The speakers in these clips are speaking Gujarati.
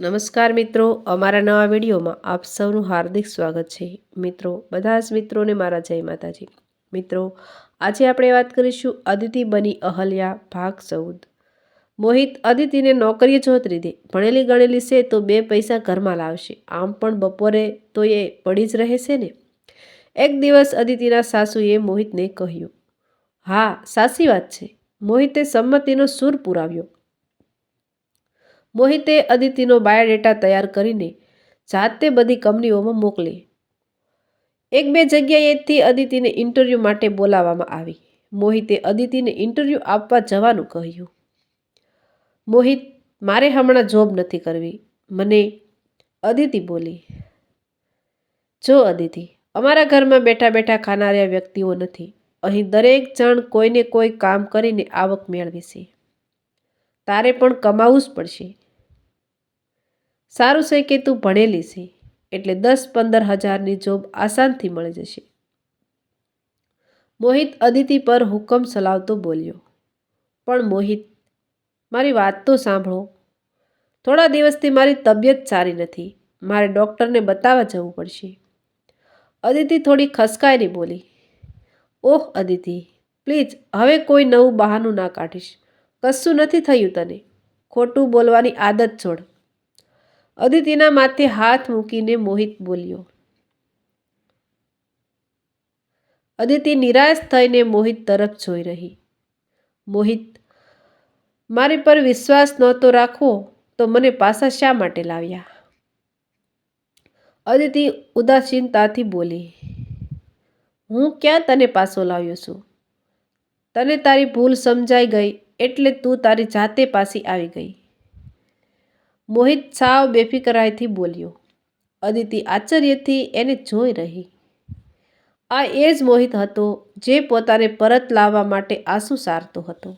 નમસ્કાર મિત્રો, અમારા નવા વિડીયોમાં આપ સૌનું હાર્દિક સ્વાગત છે. મિત્રો, બધા જ મિત્રોને મારા જય માતાજી. મિત્રો, આજે આપણે વાત કરીશું અદિતિ બની અહલ્યા ભાગ ચૌદ. મોહિત અદિતિને નોકરીએ જોત દે ભણેલી ગણેલી છે તો બે પૈસા ઘરમાં લાવશે. આમ પણ બપોરે તો એ પડી જ રહેશે ને? એક દિવસ અદિતિના સાસુએ મોહિતને કહ્યું, હા, સાચી વાત છે. મોહિતે સંમતિનો સૂર પુરાવ્યો. મોહિતે અદિતિનો બાયોડેટા તૈયાર કરીને જાતે બધી કંપનીઓમાં મોકલી. એક બે જગ્યાએથી અદિતિને ઇન્ટરવ્યૂ માટે બોલાવવામાં આવી. મોહિતે અદિતિને ઇન્ટરવ્યૂ આપવા જવાનું કહ્યું. મોહિત, મારે હમણાં જોબ નથી કરવી. મને અદિતિ બોલી, જો અદિતિ, અમારા ઘરમાં બેઠા બેઠા ખાનારા વ્યક્તિઓ નથી. અહીં દરેક જણ કોઈને કોઈ કામ કરીને આવક મેળવે છે. તારે પણ કમાવું જ પડશે. સારું છે કે તું ભણેલી છે? એટલે દસ પંદર હજારની જોબ આસાનથી મળી જશે. મોહિત અદિતિ પર હુકમ ચલાવતો બોલ્યો. પણ મોહિત, મારી વાત તો સાંભળો. થોડા દિવસથી મારી તબિયત સારી નથી. મારે ડૉક્ટરને બતાવવા જવું પડશે. અદિતિ થોડી ખસકાઈને બોલી, ઓહ અદિતિ, પ્લીઝ હવે કોઈ નવું બહાનું ના કાઢીશ. કશું નથી થયું તને. ખોટું બોલવાની આદત છોડ. અદિતિના માથે હાથ મૂકીને મોહિત બોલ્યો, અદિતિ નિરાશ થઈને મોહિત તરફ જોઈ રહી. મોહિત, મારી પર વિશ્વાસ નહોતો રાખવો તો મને પાછા શા માટે લાવ્યા? અદિતિ ઉદાસીનતાથી બોલી, હું ક્યાં તને પાછો લાવ્યો છું? તને તારી ભૂલ સમજાઈ ગઈ એટલે તું તારી જાતે પાછી આવી ગઈ. મોહિત સાવ બેફિકરાઈથી બોલ્યો, અદિતિ આશ્ચર્યથી એને જોઈ રહી. આ એ જ મોહિત હતો જે પોતાને પરત લાવવા માટે આંસુ સારતો હતો.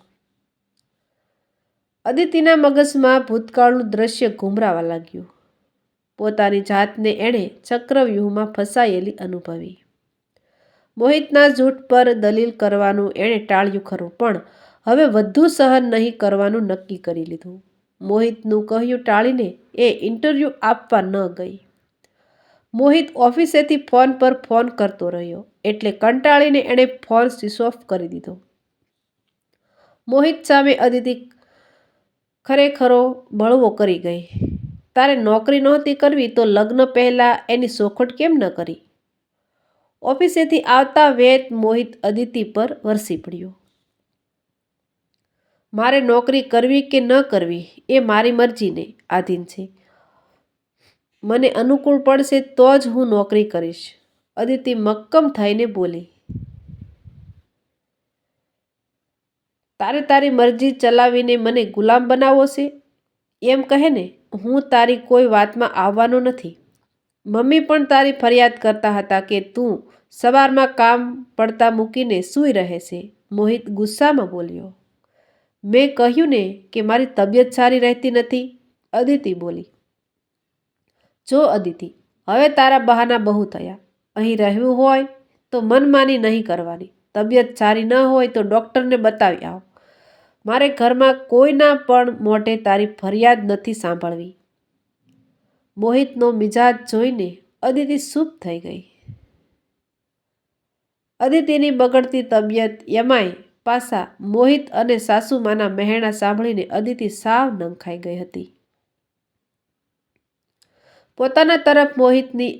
અદિતિના મગજમાં ભૂતકાળનું દ્રશ્ય ઘૂમરાવા લાગ્યું. પોતાની જાતને એણે ચક્રવ્યૂહમાં ફસાયેલી અનુભવી. મોહિતના જૂઠ પર દલીલ કરવાનું એણે ટાળ્યું ખરું, પણ હવે વધુ સહન નહીં કરવાનું નક્કી કરી લીધું. મોહિતનું કહ્યું ટાળીને એ ઇન્ટરવ્યૂ આપવા ન ગઈ. મોહિત ઓફિસેથી ફોન પર ફોન કરતો રહ્યો, એટલે કંટાળીને એણે ફોન સ્વિચ ઓફ કરી દીધો. મોહિત સામે અદિતિ ખરેખરો બળવો કરી ગઈ. તારે નોકરી નહોતી કરવી તો લગ્ન પહેલાં એની સોખટ કેમ ન કરી? ઓફિસેથી આવતા વેત મોહિત અદિતિ પર વરસી પડ્યો. મારે નોકરી કરવી કે ન કરવી એ મારી મરજીને આધીન છે. મને અનુકૂળ પડશે તો જ હું નોકરી કરીશ. અદિતિ મક્કમ થઈને બોલી, તારે તારી મરજી ચલાવીને મને ગુલામ બનાવો છે? એમ કહે ને, હું તારી કોઈ વાતમાં આવવાનો નથી. મમ્મી પણ તારી ફરિયાદ કરતા હતા કે તું સવારમાં કામ પડતા મૂકીને સૂઈ રહે છે. મોહિત ગુસ્સામાં બોલ્યો મેં કહ્યું ને કે મારી તબિયત સારી રહેતી નથી. અદિતિ બોલી, જો અદિતિ, હવે તારા બહાના બહુ થયા. અહીં રહેવું હોય તો મનમાની નહીં કરવાની. તબિયત સારી ન હોય તો ડૉક્ટરને બતાવી આવો. મારે ઘરમાં કોઈના પણ મોઢે તારી ફરિયાદ નથી સાંભળવી. મોહિતનો મિજાજ જોઈને અદિતિ શુભ થઈ ગઈ. અદિતિની બગડતી તબિયત એમાંય પાસા મોહિત અને સાસુમાના મહેણા સાંભળીને અદિતિ સાવ નંખાઈ ગઈ હતી. પોતાના તરફ મોહિતની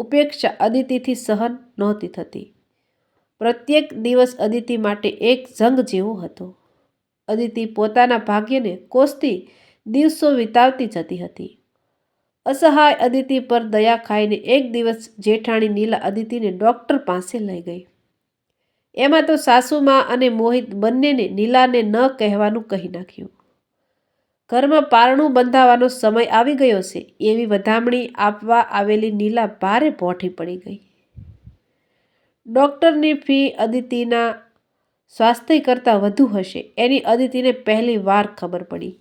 ઉપેક્ષા અદિતિથી સહન નહોતી થતી. પ્રત્યેક દિવસ અદિતિ માટે એક જંગ જેવો હતો. અદિતિ પોતાના ભાગ્યને કોસતી દિવસો વિતાવતી જતી હતી. અસહાય અદિતિ પર દયા ખાઈને એક દિવસ જેઠાણી નીલા અદિતિને ડૉક્ટર પાસે લઈ ગઈ. એમાં તો સાસુમાં અને મોહિત બંનેને નીલાને ન કહેવાનું કહી નાખ્યું. ઘરમાં પારણું બંધાવાનો સમય આવી ગયો છે, એવી વધામણી આપવા આવેલી નીલા ભારે પોઠી પડી ગઈ. ડૉક્ટરની ફી અદિતિના સ્વાસ્થ્ય કરતાં વધુ હશે, એની અદિતિને પહેલી વાર ખબર પડી.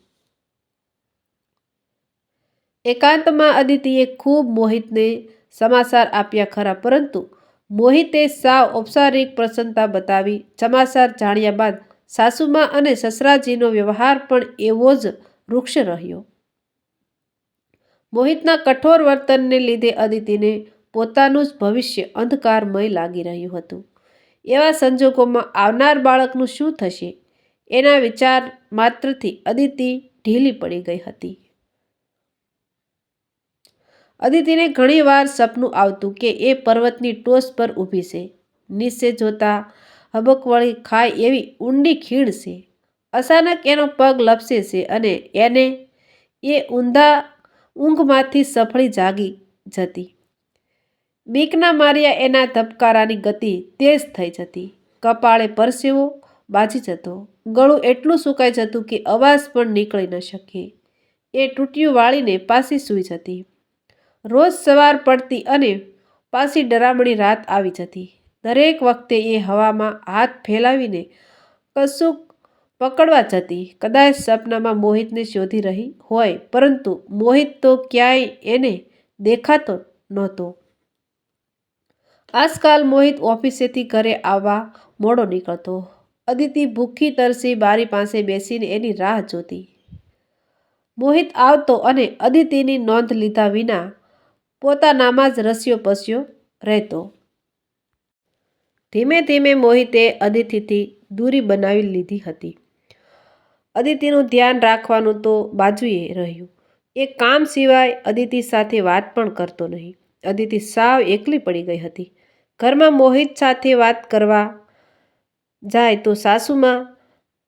એકાંતમાં અદિતિએ ખૂબ મોહિતને સમાચાર આપ્યા ખરા, પરંતુ મોહિતે સાવ ઔપચારિક પ્રસન્નતા બતાવી. સમાચાર જાણ્યા બાદ સાસુમાં અને સસરાજીનો વ્યવહાર પણ એવો જ વૃક્ષ રહ્યો. મોહિતના કઠોર વર્તનને લીધે અદિતિને પોતાનું જ ભવિષ્ય અંધકારમય લાગી રહ્યું હતું. એવા સંજોગોમાં આવનાર બાળકનું શું થશે? એના વિચાર માત્રથી અદિતિ ઢીલી પડી ગઈ હતી. અદિતિને ઘણીવાર સપનું આવતું કે એ પર્વતની ટોચ પર ઊભી છે. નીચે જોતા હબકવળી ખાય એવી ઊંડી ખીણ છે. અચાનક એનો પગ લપસે છે અને એને એ ઊંધા ઊંઘમાંથી સફળી જાગી જતી. બીકના માર્યા એના ધબકારાની ગતિ તેજ થઈ જતી. કપાળે પરસેવો બાજી જતો. ગળું એટલું સુકાઈ જતું કે અવાજ પણ નીકળી ન શકે. એ તૂટ્યું વાળીને પાછી સૂઈ જતી. રોજ સવાર પડતી અને પાછી ડરામણી રાત આવી જતી. દરેક વખતે એ હવામાં હાથ ફેલાવીને કશુંક પકડવા જતી. કદાચ સપનામાં મોહિતને શોધી રહી હોય, પરંતુ મોહિત તો ક્યાંય એને દેખાતો નહોતો. આજકાલ મોહિત ઓફિસેથી ઘરે આવવા મોડો નીકળતો. અદિતિ ભૂખી તરસી બારી પાસે બેસીને એની રાહ જોતી. મોહિત આવતો અને અદિતિની નોંધ લીધા વિના પોતાનામાં જ રસ્યો પસ્યો રહેતો. ધીમે ધીમે મોહિતે અદિતિથી દૂરી બનાવી લીધી હતી. અદિતિનું ધ્યાન રાખવાનું તો બાજુએ રહ્યું. એ કામ સિવાય અદિતિ સાથે વાત પણ કરતો નહીં. અદિતિ સાવ એકલી પડી ગઈ હતી. ઘરમાં મોહિત સાથે વાત કરવા જાય તો સાસુમાં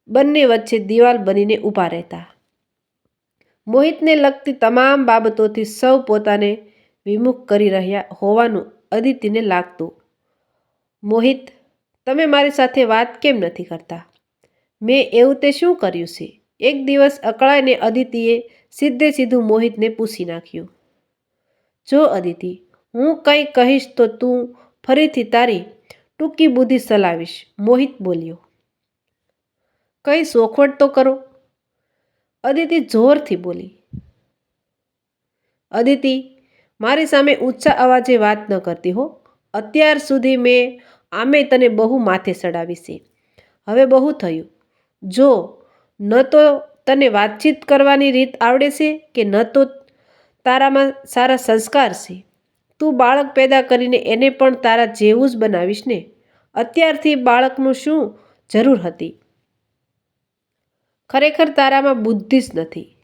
બંને વચ્ચે દિવાલ બનીને ઊભા રહેતા. મોહિતને લગતી તમામ બાબતોથી સૌ પોતાને વિમુખ કરી રહ્યા હોવાનું અદિતિને લાગતું. મોહિત, તમે મારી સાથે વાત કેમ નથી કરતા? મેં એવું તે શું કર્યું છે? એક દિવસ અકળાઈને અદિતિએ સીધે સીધું મોહિતને પૂછી નાખ્યું. જો અદિતિ, હું કંઈ કહીશ તો તું ફરીથી તારી ટૂંકી બુદ્ધિ ચલાવીશ મોહિત બોલ્યો. કંઈ સોખવટ તો કરો, અદિતિ જોરથી બોલી. અદિતિ મારી સામે ઊંચા અવાજે વાત ન કરતી હો. અત્યાર સુધી મેં આમે તને બહુ માથે ચડાવી છે. હવે બહુ થયું. જો ન તો તને વાતચીત કરવાની રીત આવડે છે કે ન તો તારામાં સારા સંસ્કાર છે? તું બાળક પેદા કરીને એને પણ તારા જેવું જ બનાવીશ ને? અત્યારથી બાળકનું શું જરૂર હતી? ખરેખર તારામાં બુદ્ધિ જ નથી.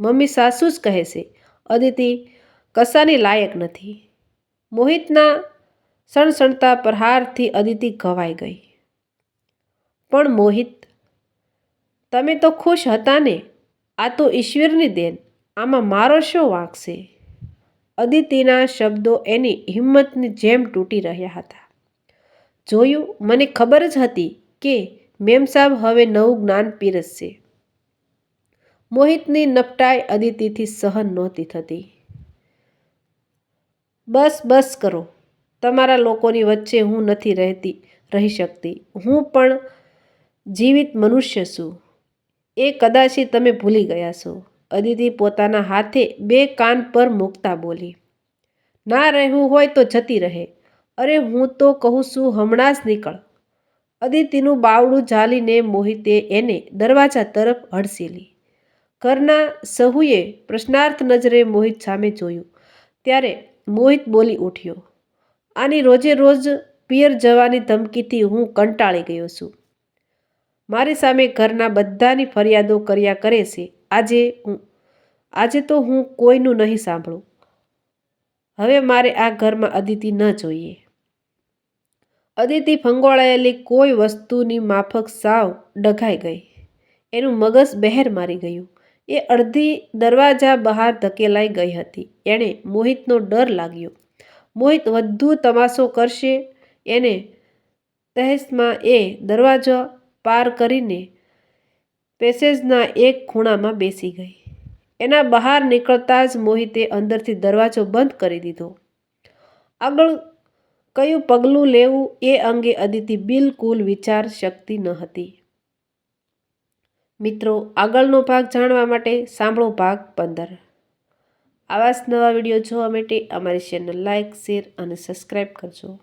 મમ્મી સાસુ જ કહે છે, અદિતિ કશાની લાયક નથી. મોહિતના સણસણતા પ્રહારથી અદિતિ ઘવાઈ ગઈ. પણ મોહિત, તમે તો ખુશ હતા ને? આ તો ઈશ્વરની દેન. આમાં મારો શો વાંકશે અદિતિના શબ્દો એની હિંમતની જેમ તૂટી રહ્યા હતા. જોયું? મને ખબર જ હતી કે મેમ સાહેબ હવે નવું જ્ઞાન પીરસશે. મોહિતની નપટાઈ અદિતિથી સહન નહોતી થતી. બસ બસ કરો. તમારા લોકોની વચ્ચે હું નથી રહેતી, રહી શકતી. હું પણ જીવિત મનુષ્ય છું. એ કદાચિત તમે ભૂલી ગયા છો. અદિતિ પોતાના હાથે બે કાન પર મૂકતા બોલી, ના રહેવું હોય તો જતી રહે. અરે, હું તો કહું છું, હમણાં જ નીકળ. અદિતિનું બાવડું ઝાલીને મોહિતે એને દરવાજા તરફ હડસેલી ઘરના સહુએ પ્રશ્નાર્થ નજરે મોહિત સામે જોયું. ત્યારે મોહિત બોલી ઉઠ્યો. આની રોજે રોજ પિયર જવાની ધમકીથી હું કંટાળી ગયો છું. મારી સામે ઘરના બધાની ફરિયાદો કર્યા કરે છે. આજે હું, આજે તો હું કોઈનું નહીં સાંભળું. હવે મારે આ ઘરમાં અદિતિ ન જોઈએ. અદિતિ ફંગોળાયેલી કોઈ વસ્તુની માફક સાવ ડઘાઈ ગઈ. એનું મગજ બહેર મારી ગયું. એ અડધી દરવાજા બહાર ધકેલાઈ ગઈ હતી. એણે મોહિતનો ડર લાગ્યો. મોહિત વધુ તમાશો કરશે એને તહેસમાં એ દરવાજો પાર કરીને પેસેજના એક ખૂણામાં બેસી ગઈ. એના બહાર નીકળતા જ મોહિતે અંદરથી દરવાજો બંધ કરી દીધો. આગળ કયું પગલું લેવું એ અંગે અદિતિ બિલકુલ વિચાર શક્તિ ન હતી. મિત્રો, આગળનો ભાગ જાણવા માટે સાંભળો ભાગ પંદર. આવા જ નવા વીડિયો જોવા માટે અમારી ચેનલ લાઇક શેર અને સબસ્ક્રાઈબ કરજો.